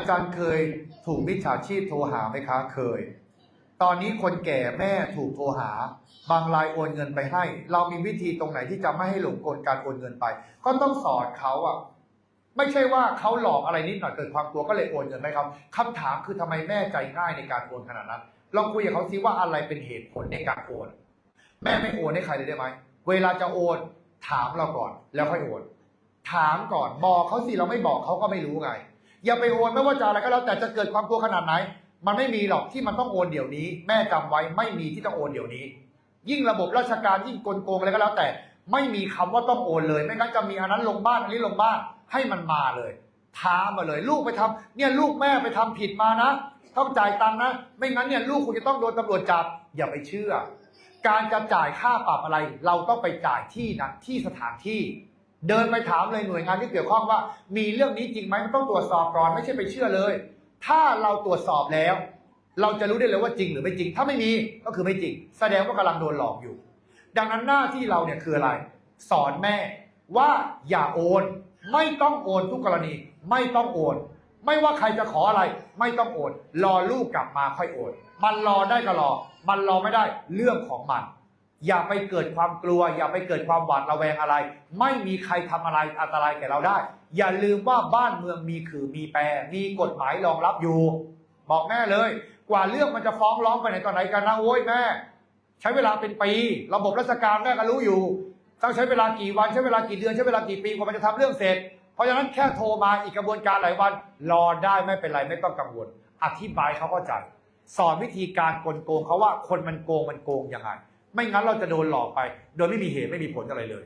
อาจารย์เคยถูกมิจฉาชีพโทรหาไหมคะเคย ตอนนี้คนแก่แม่ถูกโทรหา บางรายโอนเงินไปให้ เรามีวิธีตรงไหนที่จะไม่ให้หลงกลการโอนเงินไป ก็ต้องสอนเขาอะไม่ใช่ว่าเขาหลอกอะไรนิดหน่อยเกิดความกลัวก็เลยโอนเงินไปครับคำถามคือทำไมแม่ใจง่ายในการโอนขนาดนั้นลองคุยกับเขาซิว่าอะไรเป็นเหตุผลในการโอน แม่ไม่โอนให้ใครเลยได้ไหมเวลาจะโอนถามเราก่อนแล้วค่อยโอน ถามก่อนบอกเขาสิเราไม่บอกเขาก็ไม่รู้ไง อย่าไปโอนไม่ว่าจะอะไรก็แล้วแต่จะเกิดความกลัวขนาดไหน มันไม่มีหรอกที่มันต้องโอนเดี๋ยวนี้ แม่จำไว้ไม่มีที่ต้องโอนเดี๋ยวนี้ ยิ่งระบบราชการยิ่งกลโกงอะไรก็แล้วแต่ ไม่มีคำว่าต้องโอนเลย ไม่งั้นจะมีอันนั้นลงบ้านอันนี้ลงบ้านให้มันมาเลยท้ามาเลย ลูกไปทำเนี่ยลูกแม่ไปทำผิดมานะต้องจ่ายตังค์นะ ไม่งั้นเนี่ยลูกคุณจะต้องโดนตำรวจจับอย่าไปเชื่อ การจะจ่ายค่าปรับอะไร เราต้องไปจ่ายที่นั้นที่สถานที่ เดินไปถามเลยหน่วยงานที่เกี่ยวข้องว่า มีเรื่องนี้จริงไหมมันต้องตรวจสอบก่อนไม่ใช่ไปเชื่อเลย ถ้าเราตรวจสอบแล้ว เราจะรู้ได้เลยว่าจริงหรือไม่จริง ถ้าไม่มีก็คือไม่จริง แสดงว่ากำลังโดนหลอกอยู่ ดังนั้นหน้าที่เราเนี่ยคืออะไร สอนแม่ว่าอย่าโอน ไม่ต้องโอนทุกกรณี ไม่ต้องโอน ไม่ว่าใครจะขออะไร ไม่ต้องโอน รอลูกกลับมาค่อยโอน มันรอได้ก็รอ มันรอไม่ได้เรื่องของมัน อย่าไปเกิดความกลัว อย่าไปเกิดความหวาดระแวงอะไร ไม่มีใครทำอะไรอันตรายแก่เราได้ อย่าลืมว่าบ้านเมืองมีคือมีแปรมีกฎหมายรองรับอยู่ บอกแม่เลย กว่าเรื่องมันจะฟ้องร้องไปไหนตอนไหนกันนะโว้ยแม่ ใช้เวลาเป็นปี ระบบราชการแม่ก็รู้อยู่ต้องใช้เวลากี่วันใช้เวลากี่เดือนใช้เวลากี่ปีกว่ามันจะทำเรื่องเสร็จ เพราะฉะนั้นแค่โทรมาอีกกระบวนการหลายวัน รอได้ไม่เป็นไรไม่ต้องกังวล อธิบายเขาเข้าใจสอนวิธีการกลโกงเขาว่าคนมันโกงมันโกงยังไง ไม่งั้นเราจะโดนหลอกไป โดยไม่มีเหตุไม่มีผลอะไรเลย